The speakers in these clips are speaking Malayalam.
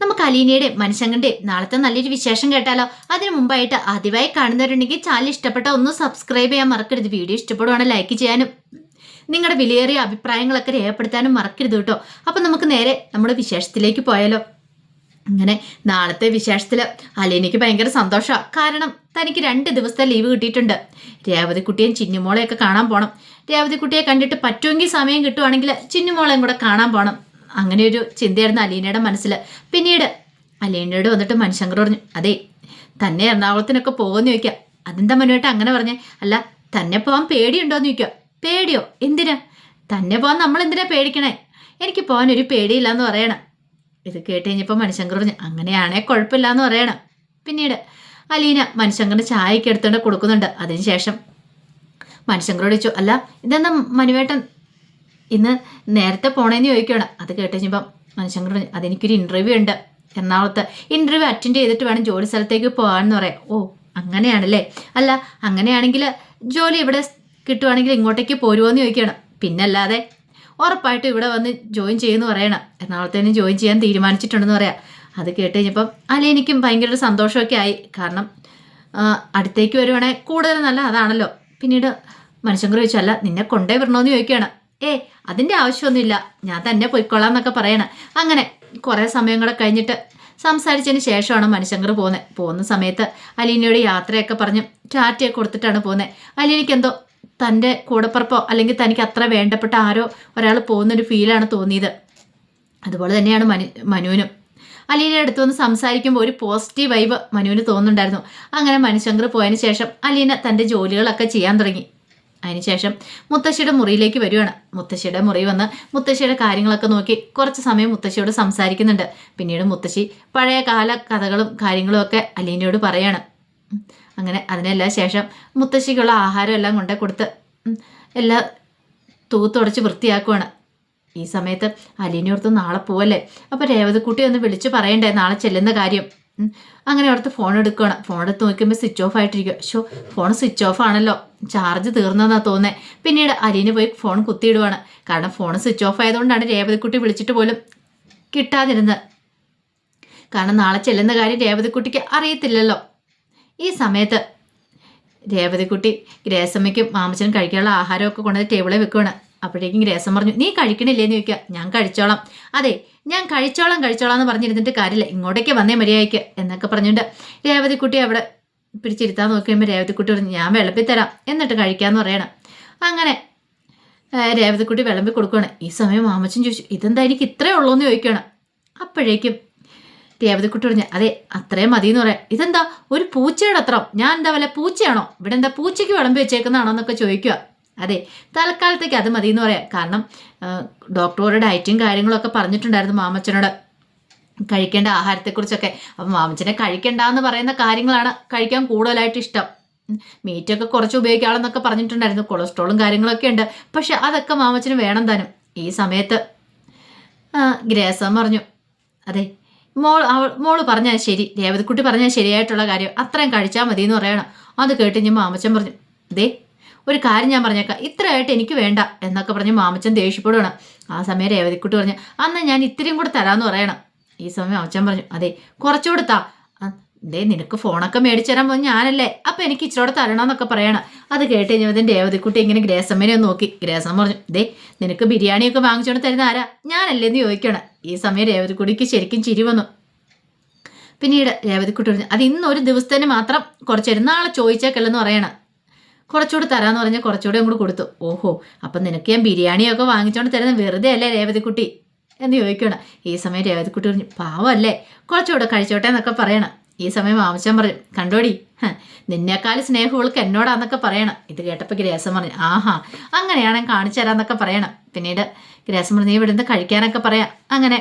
നമുക്ക് അലീനയുടെ മനുഷ്യങ്ങളുടെ നാളത്തെ നല്ലൊരു വിശേഷം കേട്ടാലോ? അതിനു മുമ്പായിട്ട് ആദ്യമായി കാണുന്നവരുണ്ടെങ്കിൽ ചാനൽ ഇഷ്ടപ്പെട്ട ഒന്ന് സബ്സ്ക്രൈബ് ചെയ്യാൻ മറക്കരുത്. വീഡിയോ ഇഷ്ടപ്പെടുവാണെങ്കിൽ ലൈക്ക് ചെയ്യാനും നിങ്ങളുടെ വിലയേറിയ അഭിപ്രായങ്ങളൊക്കെ രേഖപ്പെടുത്താനും മറക്കരുത് കേട്ടോ. അപ്പം നമുക്ക് നേരെ നമ്മുടെ വിശേഷത്തിലേക്ക് പോയാലോ. അങ്ങനെ നാളത്തെ വിശേഷത്തിൽ അലീനയ്ക്ക് ഭയങ്കര സന്തോഷമാണ് കാരണം തനിക്ക് രണ്ട് ദിവസത്തെ ലീവ് കിട്ടിയിട്ടുണ്ട്. രേവതിക്കുട്ടിയും ചിന്നുമോളെയൊക്കെ കാണാൻ പോകണം രേവതിക്കുട്ടിയെ കണ്ടിട്ട് പറ്റുമെങ്കിൽ സമയം കിട്ടുവാണെങ്കിൽ ചിന്നുമോളെയും കൂടെ കാണാൻ പോകണം അങ്ങനെ ഒരു ചിന്തയായിരുന്നു അലീനയുടെ മനസ്സിൽ പിന്നീട് അലീനയോട് വന്നിട്ട് മനുഷ്യങ്കർ പറഞ്ഞു അതെ തന്നെ എറണാകുളത്തിനൊക്കെ പോകുമെന്ന് ചോദിക്കുക അതെന്താ മനുവേട്ട അങ്ങനെ പറഞ്ഞേ? അല്ല തന്നെ പോകാൻ പേടിയുണ്ടോയെന്ന് ചോദിക്കുക പേടിയോ? എന്തിനാ? തന്നെ പോകാൻ നമ്മൾ എന്തിനാ പേടിക്കണേ? എനിക്ക് പോകാൻ ഒരു പേടിയില്ല എന്ന് പറയണം. ഇത് കേട്ട് കഴിഞ്ഞപ്പോൾ മനുഷ്യങ്കർ പറഞ്ഞു അങ്ങനെയാണേ കുഴപ്പമില്ല എന്ന് പറയണം. പിന്നീട് അലീന മനുഷ്യങ്കറിന് ചായക്ക് എടുത്തുകൊണ്ട് കൊടുക്കുന്നുണ്ട്. അതിനുശേഷം മനുഷ്യങ്കരോട് ചോദിച്ചു അല്ല ഇതെന്താ മനുവേട്ടൻ ഇന്ന് നേരത്തെ പോണേന്ന് ചോദിക്കുകയാണ്. അത് കേട്ട് കഴിഞ്ഞപ്പം മനുഷ്യങ്കർ പറഞ്ഞു അതെനിക്കൊരു ഇന്റർവ്യൂ ഉണ്ട്. എറണാകുളത്ത് ഇന്റർവ്യൂ അറ്റൻഡ് ചെയ്തിട്ട് വേണം ജോലി സ്ഥലത്തേക്ക് പോകാമെന്ന് പറയാം. ഓ അങ്ങനെയാണല്ലേ? അല്ല അങ്ങനെയാണെങ്കിൽ ജോലി ഇവിടെ കിട്ടുവാണെങ്കിൽ ഇങ്ങോട്ടേക്ക് പോരുമോ എന്ന് ചോദിക്കുകയാണ്. പിന്നല്ലാതെ ഉറപ്പായിട്ടും ഇവിടെ വന്ന് ജോയിൻ ചെയ്യുമെന്ന് പറയണം. എറണാകുളത്തേനും ജോയിൻ ചെയ്യാൻ തീരുമാനിച്ചിട്ടുണ്ടെന്ന് പറയാം. അത് കേട്ട് കഴിഞ്ഞപ്പം അലേനിക്കും ഭയങ്കര ഒരു സന്തോഷമൊക്കെ ആയി. കാരണം അടുത്തേക്ക് വരുവാണെങ്കിൽ കൂടുതൽ നല്ല അതാണല്ലോ. പിന്നീട് മനുഷ്യൻ ചോദിച്ചല്ല നിന്നെ കൊണ്ടേ വരണമെന്ന് ചോദിക്കുകയാണ്. ഏ അതിന്റെ ആവശ്യമൊന്നുമില്ല. ഞാൻ തന്നെ പോയിക്കൊള്ളാം എന്നൊക്കെ പറയണം. അങ്ങനെ കുറേ സമയം കൂടെ കഴിഞ്ഞിട്ട് സംസാരിച്ചതിന് ശേഷമാണ് മനുഷ്യങ്കർ പോകുന്നത് പോകുന്ന സമയത്ത് അലീനയോട് യാത്രയൊക്കെ പറഞ്ഞ് ടാറ്റയൊക്കെ കൊടുത്തിട്ടാണ് പോകുന്നത് അലീനയ്ക്ക് എന്തോ തന്റെ കൂടപ്പുറപ്പോ അല്ലെങ്കിൽ തനിക്ക് അത്ര വേണ്ടപ്പെട്ട ആരോ ഒരാൾ പോകുന്നൊരു ഫീലാണ് തോന്നിയത്. അതുപോലെ തന്നെയാണ് മനു മനുവിനും. അലീനയുടെ അടുത്ത് വന്ന് സംസാരിക്കുമ്പോൾ ഒരു പോസിറ്റീവ് വൈബ് മനുവിന് തോന്നുന്നുണ്ടായിരുന്നു. അങ്ങനെ മനുശങ്കർ പോയതിന് ശേഷം അലീന തന്റെ ജോലികളൊക്കെ ചെയ്യാൻ തുടങ്ങി. അതിനുശേഷം മുത്തശ്ശിയുടെ മുറിയിലേക്ക് വരുവാണ്. മുത്തശ്ശിയുടെ മുറി വന്ന് മുത്തശ്ശിയുടെ കാര്യങ്ങളൊക്കെ നോക്കി കുറച്ച് സമയം മുത്തശ്ശിയോട് സംസാരിക്കുന്നുണ്ട്. പിന്നീട് മുത്തശ്ശി പഴയ കാല കഥകളും കാര്യങ്ങളും ഒക്കെ അലീനയോട് പറയാണ്. അങ്ങനെ അതിനെല്ലാം ശേഷം മുത്തശ്ശിക്കുള്ള ആഹാരം എല്ലാം കൊണ്ടേ കൊടുത്ത് എല്ലാ എല്ലാം തൂത്തുടച്ച് വൃത്തിയാക്കുവാണ്. ഈ സമയത്ത് അലീനയോർത്ത് നാളെ പോവല്ലേ? അപ്പോൾ രേവതിക്കുട്ടി ഒന്ന് വിളിച്ച് പറയണ്ടേ നാളെ ചെല്ലുന്ന കാര്യം? അങ്ങനെ അവിടുത്തെ ഫോൺ എടുക്കുകയാണ് ഫോൺ എടുത്ത് നോക്കുമ്പോൾ സ്വിച്ച് ഓഫ് ആയിട്ടിരിക്കുക ഷോ ഫോൺ സ്വിച്ച് ഓഫ് ആണല്ലോ. ചാർജ് തീർന്നെന്നാ തോന്നേ. പിന്നീട് അലീന പോയി ഫോൺ കുത്തിയിടുവാണ്. കാരണം ഫോൺ സ്വിച്ച് ഓഫ് ആയതുകൊണ്ടാണ് രേവതിക്കുട്ടി വിളിച്ചിട്ട് പോലും കിട്ടാതിരുന്നത്. കാരണം നാളെ ചെല്ലുന്ന കാര്യം രേവതിക്കുട്ടിക്ക് അറിയത്തില്ലല്ലോ. ഈ സമയത്ത് രേവതിക്കുട്ടി ഗ്രേസമ്മയ്ക്കും മാമച്ചനും കഴിക്കാനുള്ള ആഹാരമൊക്കെ കൊണ്ടുവന്ന് ടേബിളിൽ വെക്കുകയാണ് അപ്പോഴേക്കും ഗ്രേസം പറഞ്ഞു നീ കഴിക്കണില്ലേന്ന് ചോദിക്കുക. ഞാൻ കഴിച്ചോളാം. അതെ ഞാൻ കഴിച്ചോളാം കഴിച്ചോളാം എന്ന് പറഞ്ഞിരുന്നിട്ട് കാര്യമില്ല. ഇങ്ങോട്ടേക്ക് വന്നേ മര്യാദയ്ക്ക് എന്നൊക്കെ പറഞ്ഞുകൊണ്ട് രേവതിക്കുട്ടി അവിടെ പിടിച്ചിരുത്താൻ നോക്കിയുമ്പോൾ രേവതിക്കുട്ടി പറഞ്ഞു ഞാൻ വിളമ്പി തരാം. എന്നിട്ട് കഴിക്കാമെന്ന് പറയണം. അങ്ങനെ രേവതിക്കുട്ടി വിളമ്പി കൊടുക്കുകയാണ് ഈ സമയം മാമച്ചൻ ചോദിച്ചു ഇതെന്താ എനിക്ക് ഇത്രേ ഉള്ളൂ എന്ന് ചോദിക്കുകയാണ് അപ്പോഴേക്കും രേവതിക്കുട്ടി പറഞ്ഞു അതെ അത്രയും മതി എന്ന് പറയാം. ഇതെന്താ? ഒരു പൂച്ചയുടെ അത്ര ഞാൻ എന്താ വല്ല പൂച്ചയാണോ? ഇവിടെ എന്താ പൂച്ചയ്ക്ക് വിളമ്പി വെച്ചേക്കുന്നതാണോ എന്നൊക്കെ ചോദിക്കുക അതെ തൽക്കാലത്തേക്ക് അത് മതി എന്ന് പറയാം. കാരണം ഡോക്ടറോട് ഡയറ്റും കാര്യങ്ങളൊക്കെ പറഞ്ഞിട്ടുണ്ടായിരുന്നു മാമച്ചനോട്. കഴിക്കേണ്ട ആഹാരത്തെക്കുറിച്ചൊക്കെ. അപ്പം മാമച്ചനെ കഴിക്കണ്ട എന്ന് പറയുന്ന കാര്യങ്ങളാണ് കഴിക്കാൻ കൂടുതലായിട്ട് ഇഷ്ടം. മീറ്റൊക്കെ കുറച്ച് ഉപയോഗിക്കാമെന്നൊക്കെ പറഞ്ഞിട്ടുണ്ടായിരുന്നു. കൊളസ്ട്രോളും കാര്യങ്ങളൊക്കെ ഉണ്ട്. പക്ഷെ അതൊക്കെ മാമച്ചന് വേണം താനും. ഈ സമയത്ത് ഗ്രേസം പറഞ്ഞു അതെ മോൾ അവൾ മോൾ പറഞ്ഞാൽ ശരി. രേവതിക്കുട്ടി പറഞ്ഞാൽ ശരിയായിട്ടുള്ള കാര്യം. അത്രയും കഴിച്ചാൽ മതി എന്ന് പറയണം. അത് കേട്ട് ഞാൻ മാമച്ചൻ പറഞ്ഞു ദേ ഒരു കാര്യം ഞാൻ പറഞ്ഞേക്കാം. ഇത്രയായിട്ട് എനിക്ക് വേണ്ട എന്നൊക്കെ പറഞ്ഞ് മാമച്ചൻ ദേഷ്യപ്പെടുകയാണ് ആ സമയം രേവതിക്കുട്ടി പറഞ്ഞു അന്ന് ഞാൻ ഇത്തിരിയും കൂടെ തരാമെന്ന് പറയണം. ഈ സമയം അച്ഛൻ പറഞ്ഞു അതെ കുറച്ചുകൂടെ താ ദേ നിനക്ക് ഫോണൊക്കെ മേടിച്ചു തരാൻ പോകുന്ന ഞാനല്ലേ. അപ്പം എനിക്ക് ഇച്ചിരോടെ തരണം എന്നൊക്കെ പറയണം. അത് കേട്ട് കഴിഞ്ഞപ്പോൾ രേവതിക്കുട്ടി ഇങ്ങനെ ഗ്രേസമ്മനെ ഒന്ന് നോക്കി. ഗ്രേസമ്മ പറഞ്ഞു ദേ നിനക്ക് ബിരിയാണിയൊക്കെ വാങ്ങിച്ചുകൊണ്ട് തരുന്ന ആരാ? ഞാനല്ലേ എന്ന് ചോദിക്കണം ഈ സമയം രേവതിക്കുട്ടിക്ക് ശരിക്കും ചിരി വന്നു. പിന്നീട് രേവതിക്കുട്ടി പറഞ്ഞു അത് ഇന്ന് ഒരു ദിവസത്തിന് മാത്രം കുറച്ച് തരും. നാളെ ചോദിച്ചേക്കല്ലെന്ന് പറയണം. കുറച്ചുകൂടി തരാമെന്ന് പറഞ്ഞാൽ കുറച്ചുകൂടി അങ്ങോട്ട് കൊടുത്തു. ഓഹോ അപ്പം നിനക്ക് ഞാൻ ബിരിയാണിയൊക്കെ വാങ്ങിച്ചുകൊണ്ട് തരുന്നത് വെറുതെ അല്ലേ രേവതിക്കുട്ടി? എന്ന് ചോദിക്കണം ഈ സമയം രേവതിക്കുട്ടി പറഞ്ഞു പാവമല്ലേ കുറച്ചുകൂടെ കഴിച്ചോട്ടെ എന്നൊക്കെ പറയണം. ഈ സമയം മാമച്ചൻ പറഞ്ഞു കണ്ടോടി നിന്നേക്കാൾ സ്നേഹമുൾക്ക് എന്നോടാന്നൊക്കെ പറയണം. ഇത് കേട്ടപ്പോൾ ഗ്രേസം പറഞ്ഞു ആഹാ അങ്ങനെയാണെങ്കിൽ കാണിച്ചു തരാന്നൊക്കെ പറയണം. പിന്നീട് ഗ്രേസം പറഞ്ഞു നീ ഇവിടുന്ന് കഴിക്കാനൊക്കെ പറയാം. അങ്ങനെ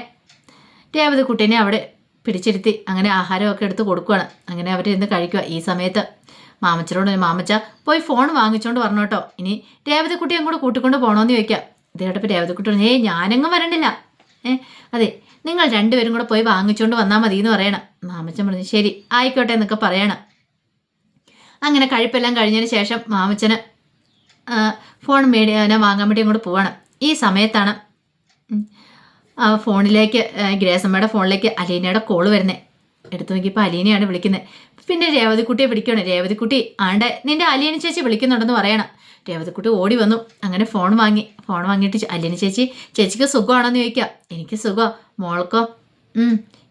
രേവതി കുട്ടീനെ അവിടെ പിടിച്ചിരുത്തി അങ്ങനെ ആഹാരമൊക്കെ എടുത്ത് കൊടുക്കുകയാണ് അങ്ങനെ അവരിരുന്ന് കഴിക്കുക ഈ സമയത്ത് മാമച്ചനോട് മാമച്ച പോയി ഫോൺ വാങ്ങിച്ചുകൊണ്ട് പറഞ്ഞോട്ടോ ഇനി രേവതി കുട്ടി അങ്ങോട്ട് കൂട്ടിക്കൊണ്ട് പോകണമെന്ന് ചോദിക്കാം. ഇത് കേട്ടപ്പോൾ രേവതി കുട്ടി പറഞ്ഞു ഏയ് ഞാനെങ്ങും വരണ്ടില്ല. ഏ അതെ നിങ്ങൾ രണ്ടുപേരും കൂടെ പോയി വാങ്ങിച്ചുകൊണ്ട് വന്നാൽ മതി എന്ന് പറയണം. മാമച്ചൻ പറഞ്ഞു ശരി ആയിക്കോട്ടെ എന്നൊക്കെ പറയണം. അങ്ങനെ കഴിപ്പെല്ലാം കഴിഞ്ഞതിന് ശേഷം മാമച്ചന് ഫോൺ മേടി അവനെ വാങ്ങാൻ വേണ്ടി അങ്ങോട്ട് പോവണം. ഈ സമയത്താണ് ഫോണിലേക്ക് ഗ്രേസമ്മയുടെ ഫോണിലേക്ക് അലീനയുടെ കോൾ വരുന്നത് എടുത്തു നോക്കിയപ്പോൾ അലീനയാണ് വിളിക്കുന്നത് പിന്നെ രേവതിക്കുട്ടിയെ വിളിക്കണേ രേവതിക്കുട്ടി ആണ്ട് നിന്റെ അലീന ചേച്ചി വിളിക്കുന്നുണ്ടെന്ന് പറയണം. രേവതിക്കുട്ടി ഓടി വന്നു. അങ്ങനെ ഫോൺ വാങ്ങി. ഫോൺ വാങ്ങിയിട്ട് അല്ലിന് ചേച്ചി ചേച്ചിക്ക് സുഖമാണോന്ന് ചോദിക്കാം. എനിക്ക് സുഖം. മോൾക്കോ?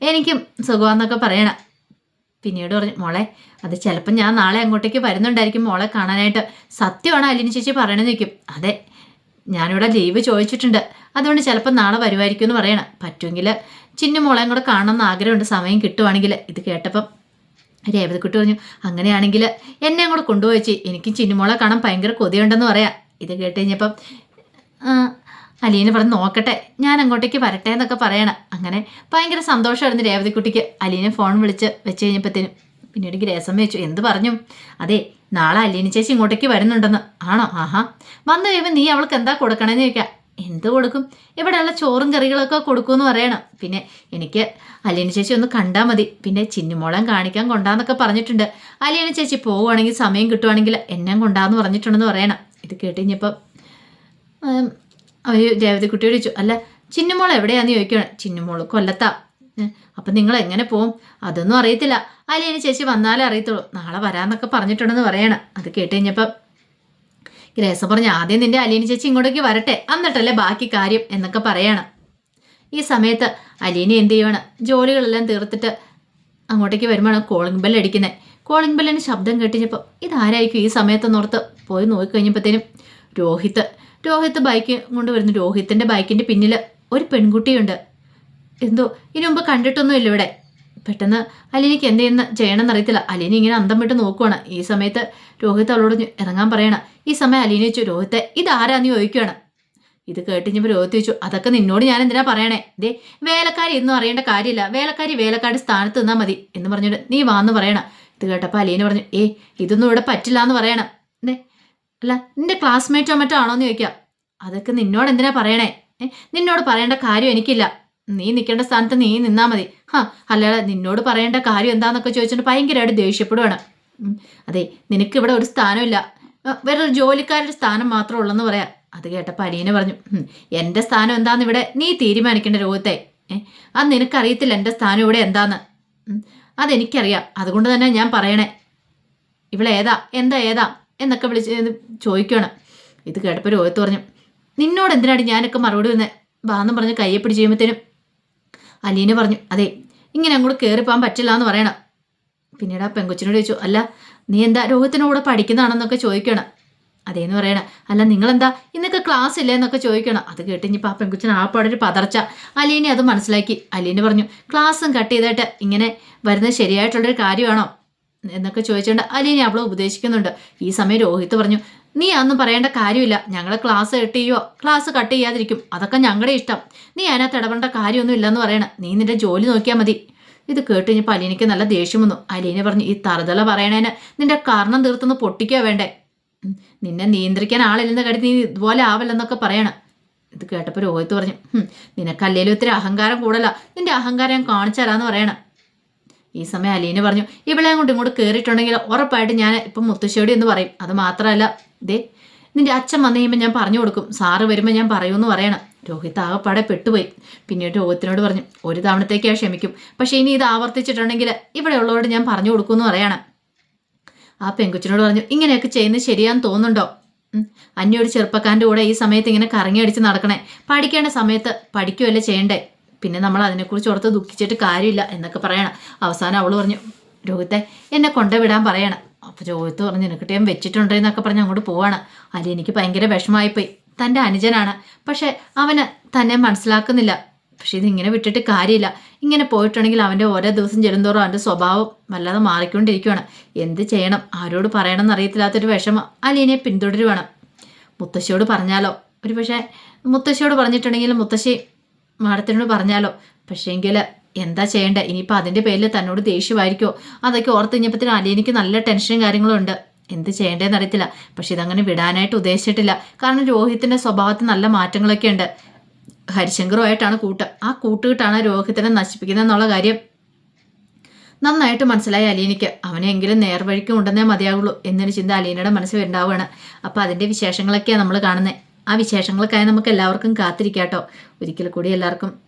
എനിക്കും സുഖമാന്നൊക്കെ പറയണം. പിന്നീട് പറഞ്ഞു മോളെ അത് ചിലപ്പോൾ ഞാൻ നാളെ അങ്ങോട്ടേക്ക് വരുന്നുണ്ടായിരിക്കും മോളെ കാണാനായിട്ട്. സത്യമാണ് അല്ലിന് ചേച്ചി പറയണമെന്ന് ചോദിക്കും. അതെ ഞാനിവിടെ ലീവ് ചോദിച്ചിട്ടുണ്ട്. അതുകൊണ്ട് ചിലപ്പോൾ നാളെ വരുമായിരിക്കും എന്ന് പറയണം. പറ്റുമെങ്കിൽ ചിന്നു മോളെയും കൂടെ കാണണമെന്ന് ആഗ്രഹമുണ്ട്. സമയം കിട്ടുവാണെങ്കിൽ ഇത് കേട്ടപ്പം രേവതിക്കുട്ടി പറഞ്ഞു അങ്ങനെയാണെങ്കിൽ എന്നെ അങ്ങോട്ട് കൊണ്ടുപോയിച്ച്. എനിക്ക് ചിന്നുമോളെ കാണാൻ ഭയങ്കര കൊതിയുണ്ടെന്ന് പറയാം. ഇത് കേട്ട് അലീന പറഞ്ഞ് നോക്കട്ടെ. ഞാൻ അങ്ങോട്ടേക്ക് വരട്ടെ എന്നൊക്കെ പറയണം. അങ്ങനെ ഭയങ്കര സന്തോഷമായിരുന്നു രേവതിക്കുട്ടിക്ക്. അലീനെ ഫോൺ വിളിച്ച് വെച്ച് കഴിഞ്ഞപ്പോഴത്തേനും പിന്നീട് ഗ്രേസം വെച്ചു എന്ത് പറഞ്ഞു? അതെ നാളെ അലീന ചേച്ചി ഇങ്ങോട്ടേക്ക് വരുന്നുണ്ടെന്ന്. ആണോ? ആഹാ. വന്നു കഴിയുമ്പോൾ നീ അവൾക്ക് എന്താ കൊടുക്കണമെന്ന് ചോദിക്കാം. എന്ത് കൊടുക്കും? ഇവിടെയുള്ള ചോറും കറികളൊക്കെ കൊടുക്കുമെന്ന് പറയണം. പിന്നെ എനിക്ക് അലിയന ചേച്ചി ഒന്ന് കണ്ടാൽ മതി. പിന്നെ ചിന്നുമോളം കാണിക്കാൻ കൊണ്ടാന്നൊക്കെ പറഞ്ഞിട്ടുണ്ട്. അലിയന ചേച്ചി പോവുകയാണെങ്കിൽ സമയം കിട്ടുവാണെങ്കിൽ എന്നെ കൊണ്ടാന്ന് പറഞ്ഞിട്ടുണ്ടെന്ന് പറയണം. ഇത് കേട്ട് കഴിഞ്ഞപ്പം ഉം, അവർ രേവതിക്കുട്ടിയോട് ചോദിച്ചു അല്ല ചിന്നുമോൾ എവിടെയാന്ന് ചോദിക്കണം ചിന്നുമോൾ കൊല്ലത്താ. അപ്പം നിങ്ങൾ എങ്ങനെ പോവും? അതൊന്നും അറിയത്തില്ല. അലിയന ചേച്ചി വന്നാലേ അറിയത്തുള്ളൂ. നാളെ വരാമെന്നൊക്കെ പറഞ്ഞിട്ടുണ്ടെന്ന് പറയണം. അത് കേട്ട് കഴിഞ്ഞപ്പം ഗ്രേസ പറഞ്ഞു ആദ്യം നിന്റെ അലീന ചേച്ചി ഇങ്ങോട്ടേക്ക് വരട്ടെ എന്നിട്ടല്ലേ ബാക്കി കാര്യം എന്നൊക്കെ പറയണം. ഈ സമയത്ത് അലീന എന്ത് ചെയ്യണം ജോലികളെല്ലാം തീർത്തിട്ട് അങ്ങോട്ടേക്ക് വരുമ്പോഴാണ് കോളിംഗ് ബെൽ അടിക്കുന്നത് കോളിംഗ് ബെല്ലിന് ശബ്ദം കേട്ടിഞ്ഞപ്പോൾ ഇതാരായിരിക്കും ഈ സമയത്ത് നോർത്ത് പോയി നോക്കിക്കഴിഞ്ഞപ്പോഴത്തേനും രോഹിത്ത്. രോഹിത്ത് ബൈക്ക് കൊണ്ട് വരുന്നു രോഹിത്തിന്റെ ബൈക്കിന്റെ പിന്നിൽ ഒരു പെൺകുട്ടിയുണ്ട്. എന്തോ ഇതിനു മുമ്പ് കണ്ടിട്ടൊന്നുമില്ല ഇവിടെ. പെട്ടെന്ന് അലീനയ്ക്ക് എന്ത് ചെയ്യുന്ന ചെയ്യണമെന്ന് അറിയത്തില്ല. അലീന ഇങ്ങനെ അന്തം വിട്ട് നോക്കുവാണ്. ഈ സമയത്ത് രോഹിത് അവളോട് ഇറങ്ങാൻ പറയണം. ഈ സമയം അലീന ചോദിച്ചു രോഹിത്തെ ഇതാരാന്ന് ചോദിക്കുവാണ്? ഇത് കേട്ടിഞ്ഞപ്പോൾ രോഹിത്ത് ചോദിച്ചു അതൊക്കെ നിന്നോട് ഞാൻ എന്തിനാ പറയണേ? ദേ വേലക്കാരി ഒന്നും അറിയേണ്ട കാര്യമില്ല. വേലക്കാരി വേലക്കാരി സ്ഥാനത്ത് നിന്നാൽ മതി. എന്ന് പറഞ്ഞിട്ട് നീ വാന്ന് പറയണം. ഇത് കേട്ടപ്പോൾ അലീന പറഞ്ഞു ഏ ഇതൊന്നും ഇവിടെ പറ്റില്ല എന്ന് പറയണം. ദേ അല്ല നിന്റെ ക്ലാസ്മേറ്റോ മറ്റോ ആണോ എന്ന് ചോദിക്കാം. അതൊക്കെ നിന്നോട് എന്തിനാ പറയണേ? നിന്നോട് പറയേണ്ട കാര്യം എനിക്കില്ല. നീ നിൽക്കേണ്ട സ്ഥാനത്ത് നീ നിന്നാൽ മതി. ഹാ അല്ലാതെ നിന്നോട് പറയേണ്ട കാര്യം എന്താന്നൊക്കെ ചോദിച്ചിട്ട് ഭയങ്കരമായിട്ട് ദേഷ്യപ്പെടുവാണ്. അതെ നിനക്ക് ഇവിടെ ഒരു സ്ഥാനമില്ല. വേറൊരു ജോലിക്കാരുടെ സ്ഥാനം മാത്രം ഉള്ളെന്ന് പറയാം. അത് കേട്ടപ്പോൾ അലീന പറഞ്ഞു "ഉം, എന്റെ സ്ഥാനം എന്താന്ന് ഇവിടെ നീ തീരുമാനിക്കേണ്ട രോഗത്തെ അത് നിനക്കറിയത്തില്ല എന്റെ സ്ഥാനം ഇവിടെ എന്താന്ന്. അതെനിക്കറിയാം. അതുകൊണ്ട് തന്നെ ഞാൻ പറയണേ. ഇവിടെ ഏതാ? എന്താ ഏതാ? എന്നൊക്കെ വിളിച്ച് ചോദിക്കണം ഇത് കേട്ടപ്പോൾ രോഹിത്ത് പറഞ്ഞു നിന്നോട് എന്തിനാണ് ഞാനൊക്കെ മറുപടി വന്നേ വാന്നും പറഞ്ഞ് കയ്യെ പിടിച്ച് ചെയ്യുമ്പോഴത്തേനും അലീന പറഞ്ഞു അതെ ഇങ്ങനെ അങ്ങോട്ട് കയറിപ്പോകാൻ പറ്റില്ല എന്ന് പറയണം. പിന്നീട് ആ പെങ്കൊച്ചിനോട് ചോദിച്ചു അല്ല നീ എന്താ രോഹിത്തിനോട് പഠിക്കുന്നതാണെന്നൊക്കെ ചോദിക്കണം? അതേന്ന് പറയണം. അല്ല നിങ്ങളെന്താ ഇന്നൊക്കെ ക്ലാസ് ഇല്ലേ എന്നൊക്കെ ചോദിക്കണം. അത് കേട്ട് ഇനിയിപ്പോൾ ആ പെൺകുച്ചിന് ആ പാടൊരു പതർച്ച. അലീനെ അത് മനസ്സിലാക്കി. അലീന പറഞ്ഞു ക്ലാസ്സും കട്ട് ചെയ്തിട്ട് ഇങ്ങനെ വരുന്നത് ശരിയായിട്ടുള്ളൊരു കാര്യമാണോ? എന്നൊക്കെ ചോദിച്ചുകൊണ്ട് അലീനെ അവളെ ഉപദേശിക്കുന്നുണ്ട്. ഈ സമയം രോഹിത് പറഞ്ഞു നീ അതൊന്നും പറയേണ്ട കാര്യമില്ല. ഞങ്ങൾ ക്ലാസ് കട്ട് ചെയ്യുവോ? ക്ലാസ് കട്ട് ചെയ്യാതിരിക്കും. അതൊക്കെ ഞങ്ങളുടെ ഇഷ്ടം. നീ അതിനകത്ത് ഇടപെടേണ്ട കാര്യമൊന്നും ഇല്ലെന്ന് പറയണം. നീ നിന്റെ ജോലി നോക്കിയാൽ മതി. ഇത് കേട്ട് കഴിഞ്ഞപ്പോൾ അലീനയ്ക്ക് നല്ല ദേഷ്യം വന്നു. അലീന പറഞ്ഞു ഈ തറുതല പറയണേന് നിന്റെ കാരണം തീർത്തൊന്ന് പൊട്ടിക്കുക വേണ്ടേ? നിന്നെ നിയന്ത്രിക്കാൻ ആളില്ലെന്ന് കരുതി നീ ഇതുപോലെ ആവില്ലെന്നൊക്കെ പറയണം. ഇത് കേട്ടപ്പോൾ രോഹിത്ത് പറഞ്ഞു "ഹും, നിനക്കല്ലേലും ഇത്തിരി അഹങ്കാരം കൂടല. നിന്റെ അഹങ്കാരം ഞാൻ കാണിച്ചു തരാമെന്ന് പറയണം. ഈ സമയം അലീന പറഞ്ഞു ഇവളെ കൊണ്ട് ഇങ്ങോട്ട് കയറിയിട്ടുണ്ടെങ്കിൽ ഉറപ്പായിട്ട് ഞാൻ ഇപ്പം മുത്തശ്ശേടി എന്ന് പറയും. അത് മാത്രമല്ല ദേ നിന്റെ അച്ഛൻ വന്നു കഴിയുമ്പോൾ ഞാൻ പറഞ്ഞു കൊടുക്കും. സാറ് വരുമ്പോൾ ഞാൻ പറയുമെന്ന് പറയണം. രോഹിത് ആകപ്പാടെ പെട്ടുപോയി. പിന്നീട് രോഹിത്തിനോട് പറഞ്ഞു ഒരു തവണത്തേക്കാ ക്ഷമിക്കും. പക്ഷേ ഇനി ഇത് ആവർത്തിച്ചിട്ടുണ്ടെങ്കിൽ ഇവിടെ ഉള്ളവരോട് ഞാൻ പറഞ്ഞു കൊടുക്കുമെന്ന് പറയണം. ആ പെങ്കുച്ചിനോട് പറഞ്ഞു ഇങ്ങനെയൊക്കെ ചെയ്യുന്നത് ശരിയാന്ന് തോന്നുന്നുണ്ടോ. അന്യൊരു ചെറുപ്പക്കാരന്റെ കൂടെ ഈ സമയത്ത് ഇങ്ങനെ കറങ്ങി അടിച്ച് നടക്കണേ. പഠിക്കേണ്ട സമയത്ത് പഠിക്കുകയല്ലേ ചെയ്യണ്ടേ? പിന്നെ നമ്മൾ അതിനെക്കുറിച്ച് ഓർത്ത് ദുഃഖിച്ചിട്ട് കാര്യമില്ല എന്നൊക്കെ പറയണം. അവസാനം അവൾ പറഞ്ഞു രോഹിത്തെ എന്നെ കൊണ്ടുവിടാൻ പറയണം. അപ്പോൾ രോഹിത്ത് പറഞ്ഞു നിനക്കിട്ട് വെച്ചിട്ടുണ്ട് എന്നൊക്കെ പറഞ്ഞ് അങ്ങോട്ട് പോവാണ്. അല്ലെ എനിക്ക് ഭയങ്കര വിഷമമായിപ്പോയി. തന്റെ അനുജനാണ്. പക്ഷെ അവന് തന്നെ മനസ്സിലാക്കുന്നില്ല. പക്ഷെ ഇതിങ്ങനെ വിട്ടിട്ട് കാര്യമില്ല. ഇങ്ങനെ പോയിട്ടുണ്ടെങ്കിൽ അവന്റെ ഓരോ ദിവസം ചെല്ലുന്തോറും അവന്റെ സ്വഭാവം വല്ലാതെ മാറിക്കൊണ്ടിരിക്കുകയാണ് എന്ത് ചെയ്യണം? ആരോട് പറയണമെന്ന് അറിയത്തില്ലാത്തൊരു വിഷമം അലീനെ പിന്തുടരുവാണ്. മുത്തശ്ശിയോട് പറഞ്ഞാലോ? ഒരു പക്ഷേ മുത്തശ്ശിയോട് പറഞ്ഞിട്ടുണ്ടെങ്കിൽ മുത്തശ്ശി മാഡത്തിനോട് പറഞ്ഞാലോ? പക്ഷേങ്കിൽ എന്താ ചെയ്യേണ്ടത് ഇനിയിപ്പോൾ അതിന്റെ പേരിൽ തന്നോട് ദേഷ്യമായിരിക്കോ? അതൊക്കെ ഓർത്ത് കഴിഞ്ഞപ്പോഴത്തേനും അലീനയ്ക്ക് നല്ല ടെൻഷനും കാര്യങ്ങളും ഉണ്ട് എന്ത് ചെയ്യേണ്ടതെന്ന് അറിയത്തില്ല. പക്ഷെ ഇതങ്ങനെ വിടാനായിട്ട് ഉദ്ദേശിച്ചിട്ടില്ല. കാരണം രോഹിത്തിന്റെ സ്വഭാവത്തിൽ നല്ല മാറ്റങ്ങളൊക്കെ ഉണ്ട്. ഹരിശങ്കറുമായിട്ടാണ് കൂട്ട്. ആ കൂട്ടുകെട്ടാണ് രോഹിത്തിനെ നശിപ്പിക്കുന്നത് എന്നുള്ള കാര്യം നന്നായിട്ട് മനസ്സിലായി അലീനയ്ക്ക്. അവനെങ്കിലും നേർവഴിക്ക് ഉണ്ടെന്നേ മതിയാവുള്ളൂ എന്നൊരു ചിന്ത അലീനയുടെ മനസ്സിൽ ഉണ്ടാവുകയാണ്. അപ്പോൾ അതിന്റെ വിശേഷങ്ങളൊക്കെയാണ് നമ്മൾ കാണുന്നത് ആ വിശേഷങ്ങൾക്കായി നമുക്ക് എല്ലാവർക്കും കാത്തിരിക്കാട്ടോ. ഒരിക്കൽ കൂടി എല്ലാവർക്കും